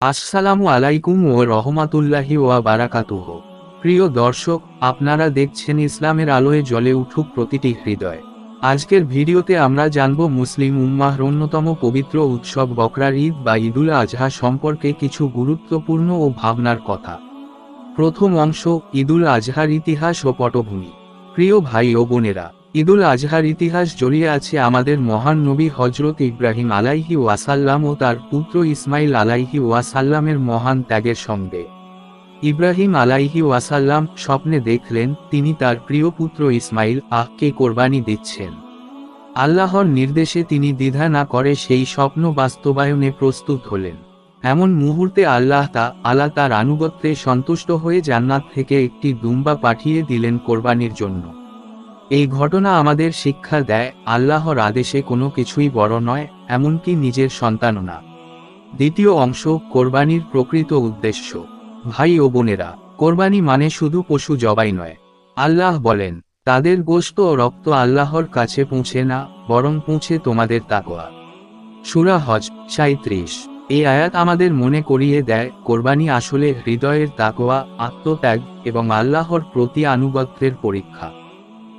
আসসালামু আলাইকুম ও রহমাতুল্লাহি ওয়া বারাকাতুহ। প্রিয় দর্শক, আপনারা দেখছেন ইসলামের আলোয় জ্বলে উঠুক প্রতিটি হৃদয়। আজকের ভিডিওতে আমরা জানব মুসলিম উম্মাহর অন্যতম পবিত্র উৎসব বকরার ঈদ বা ঈদুল আজহা সম্পর্কে কিছু গুরুত্বপূর্ণ ও ভাবনার কথা। প্রথম অংশ, ঈদুল আজহার ইতিহাস ও পটভূমি। প্রিয় ভাই ও বোনেরা ঈদুল আজহার ইতিহাস জড়িয়ে আছে আমাদের মহান নবী হজরত ইব্রাহিম আলাইহি ওয়াসাল্লাম ও তার পুত্র ইসমাইল আলাইহি ওয়াসাল্লামের মহান ত্যাগের সঙ্গে। ইব্রাহিম আলাইহি ওয়াসাল্লাম স্বপ্নে দেখলেন, তিনি তার প্রিয় পুত্র ইসমাইল আহকে কোরবানি দিচ্ছেন? আল্লাহর নির্দেশে তিনি দ্বিধা না করে সেই স্বপ্ন বাস্তবায়নে প্রস্তুত হলেন। এমন মুহূর্তে আল্লাহ তা, আল্লাহ তার আনুগত্যে সন্তুষ্ট হয়ে জান্নাত থেকে একটি দুম্বা পাঠিয়ে দিলেন কোরবানির জন্য। এই ঘটনা আমাদের শিক্ষা দেয়, আল্লাহর আদেশে কোনো কিছুই বড় নয়, এমনকি নিজের সন্তানও না। দ্বিতীয় অংশ, কোরবানির প্রকৃত উদ্দেশ্য। ভাই ও বোনেরা, কোরবানি মানে শুধু পশু জবাই নয়। আল্লাহ বলেন, তাদের গোশত ও রক্ত আল্লাহর কাছে পৌঁছে না, বরং পৌঁছে তোমাদের তাকোয়া সুরা হজ সাঁত্রিশ এই আয়াত আমাদের মনে করিয়ে দেয়, কোরবানি আসলে হৃদয়ের তাকোয়া আত্মত্যাগ এবং আল্লাহর প্রতি আনুগত্যের পরীক্ষা।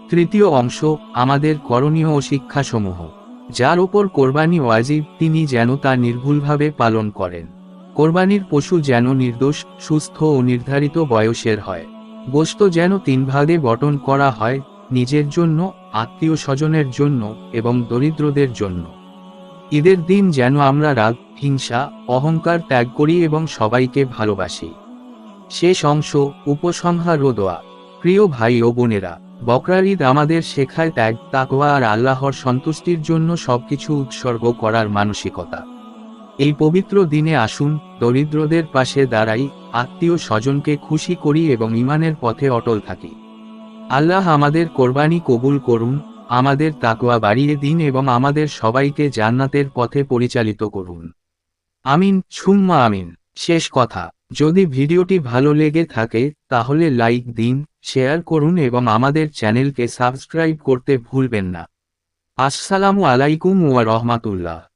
তৃতীয় অংশ, আমাদের করণীয় ও শিক্ষাসমূহ, যার ওপর কোরবানি ওয়াজিব, তিনি যেন তা নির্ভুলভাবে পালন করেন। কোরবানির পশু যেন নির্দোষ, সুস্থ ও নির্ধারিত বয়সের হয়। গোস্ত যেন তিন ভাগে গঠন করা হয়, নিজের জন্য আত্মীয় স্বজনের জন্য এবং দরিদ্রদের জন্য। ঈদের দিন যেন আমরা রাগ, হিংসা, অহংকার ত্যাগ করি এবং সবাইকে ভালোবাসি। শেষ অংশ, উপসংহার দোয়া। প্রিয় ভাই ও বোনেরা বকরার ঈদ আমাদের শেখায় ত্যাগ, তাকওয়া আর আল্লাহর সন্তুষ্টির জন্য সবকিছু উৎসর্গ করার মানসিকতা। এই পবিত্র দিনে আসুন, দরিদ্রদের পাশে দাঁড়াই, আত্মীয় স্বজনকে খুশি করি এবং ইমানের পথে অটল থাকি। আল্লাহ আমাদের কোরবানি কবুল করুন, আমাদের তাকোয়া বাড়িয়ে দিন এবং আমাদের সবাইকে জান্নাতের পথে পরিচালিত করুন। আমিন, সুম্মা আমিন। শেষ কথা। যদি ভিডিওটি ভালো লেগে থাকে, তাহলে লাইক দিন, শেয়ার করুন এবং আমাদের চ্যানেলকে সাবস্ক্রাইব করতে ভুলবেন না। আসসালামু আলাইকুম ওয়া রহমাতুল্লাহ।